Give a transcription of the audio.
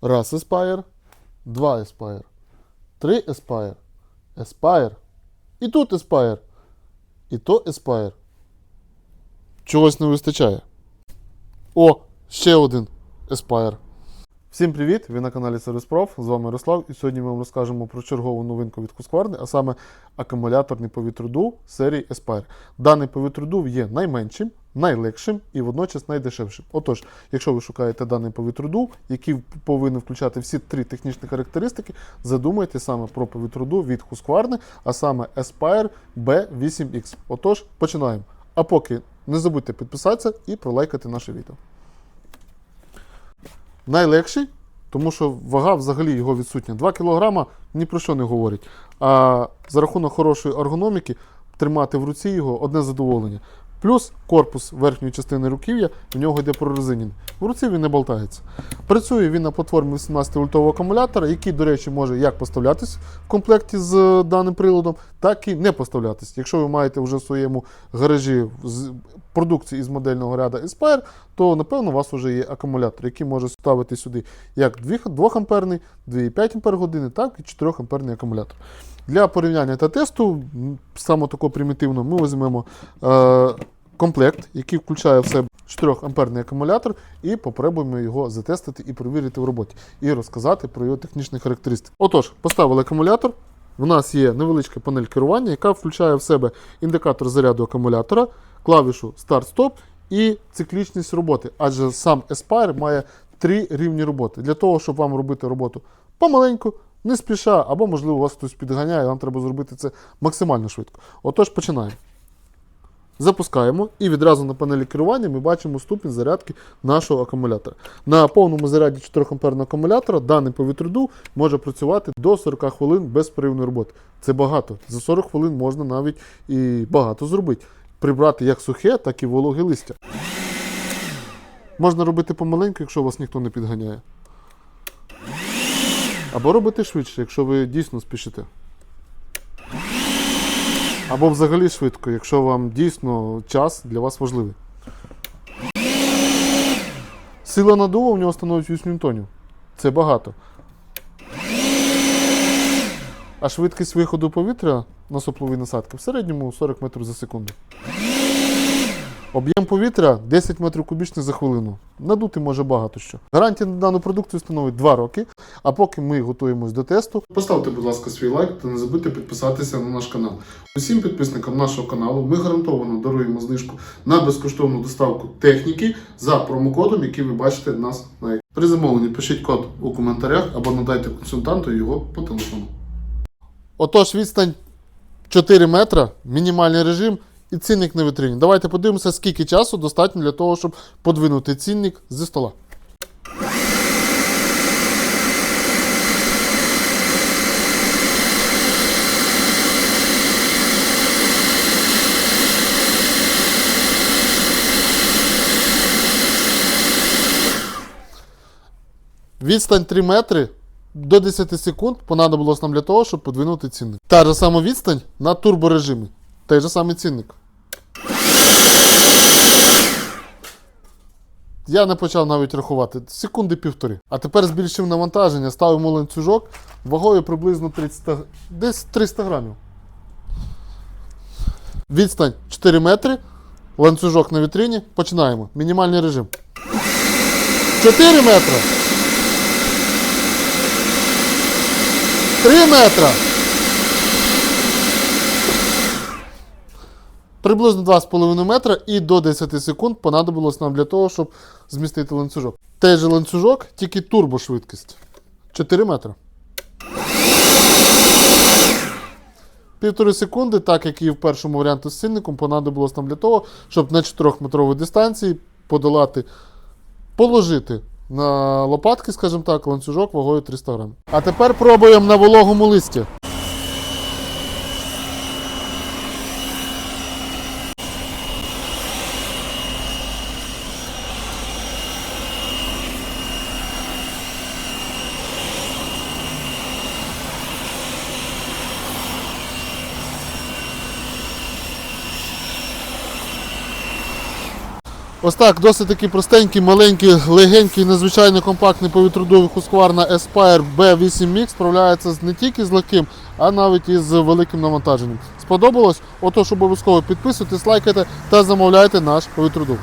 Раз Aspire, два Aspire, три Aspire, Aspire. І тут Aspire. І то Aspire. Чогось не вистачає. О, ще один Aspire. Всім привіт! Ви на каналі Сервіспроф. З вами Ярослав. І сьогодні ми вам розкажемо про чергову новинку від Husqvarna, а саме акумуляторний повітродув серії Aspire. Даний повітродув є найменшим, найлегшим і водночас найдешевшим. Отож, якщо ви шукаєте даний повітродув, який повинен включати всі три технічні характеристики, задумайте саме про повітродув від Husqvarna, а саме Aspire B8X. Отож, починаємо. А поки не забудьте підписатися і пролайкати наше відео. Найлегший, тому що вага взагалі його відсутня. 2 кг ні про що не говорить. А за рахунок хорошої ергономіки тримати в руці його одне задоволення. Плюс корпус верхньої частини руків'я в нього йде прорезинін. В руці він не болтається. Працює він на платформі 18 вольтового акумулятора, який, до речі, може як поставлятись в комплекті з е, даним приладом, так і не поставлятись. Якщо ви маєте вже в своєму гаражі продукції із модельного ряду Aspire, то напевно у вас вже є акумулятор, який може ставити сюди як 2 амперний, 2,5 ампер години, так і 4 амперний акумулятор. Для порівняння та тесту, саме такого примітивно, ми візьмемо е, комплект, який включає в себе 4 амперний акумулятор, і попробуємо його затестити і перевірити в роботі, і розказати про його технічні характеристики. Отож, поставили акумулятор. В нас є невеличка панель керування, яка включає в себе індикатор заряду акумулятора, клавішу старт-стоп і циклічність роботи. Адже сам Aspire має три рівні роботи. Для того, щоб вам робити роботу помаленьку, не спіша, або, можливо, вас хтось підганяє, вам треба зробити це максимально швидко. Отож, починаємо. Запускаємо і відразу на панелі керування ми бачимо ступінь зарядки нашого акумулятора. На повному заряді 4 амперного акумулятора даний повітродув може працювати до 40 хвилин без перервної роботи. Це багато. За 40 хвилин можна навіть і багато зробити. Прибрати як сухе, так і вологе листя. Можна робити помаленьку, якщо вас ніхто не підганяє. Або робити швидше, якщо ви дійсно спішите. Або взагалі швидко, якщо вам дійсно час для вас важливий. Сила надуву в нього становить 8 ньютонів. Це багато. А швидкість виходу повітря на соплові насадки в середньому 40 метрів за секунду. Об'єм повітря 10 метрів кубічних за хвилину. Надути може багато що. Гарантія на дану продукцію становить 2 роки. А поки ми готуємось до тесту, поставте, будь ласка, свій лайк та не забудьте підписатися на наш канал. Усім підписникам нашого каналу ми гарантовано даруємо знижку на безкоштовну доставку техніки за промокодом, який ви бачите в нас на екрані. При замовленні пишіть код у коментарях або надайте консультанту його по телефону. Отож, відстань 4 метра, мінімальний режим і цінник на вітрині. Давайте подивимося, скільки часу достатньо для того, щоб подвинути цінник зі стола. Відстань 3 метри до 10 секунд понадобилось нам для того, щоб подвинути цінник. Та ж сама відстань на турборежимі. Той же самий цінник. Я не почав навіть рахувати. Секунди півтори. А тепер збільшив навантаження, ставимо ланцюжок вагою приблизно 300, десь 300 грамів. Відстань 4 метри. Ланцюжок на вітрині. Починаємо. Мінімальний режим. 4 метри. 3 метра. Приблизно 2,5 метра і до 10 секунд понадобилось нам для того, щоб змістити ланцюжок. Той же ланцюжок, тільки турбошвидкість. 4 метри. Півтори секунди, так як і в першому варіанті з цінником, понадобилось нам для того, щоб на 4-метровій дистанції подолати, положити на лопатки, скажімо так, ланцюжок вагою 300 грам. А тепер пробуємо на вологому листі. Ось так, досить такий простенький, маленький, легенький, надзвичайно компактний повітродувний Husqvarna Aspire B8 Mix справляється не тільки з легким, а навіть із великим навантаженням. Сподобалось? Отож обов'язково підписуйтесь, лайкайте та замовляйте наш повітродув.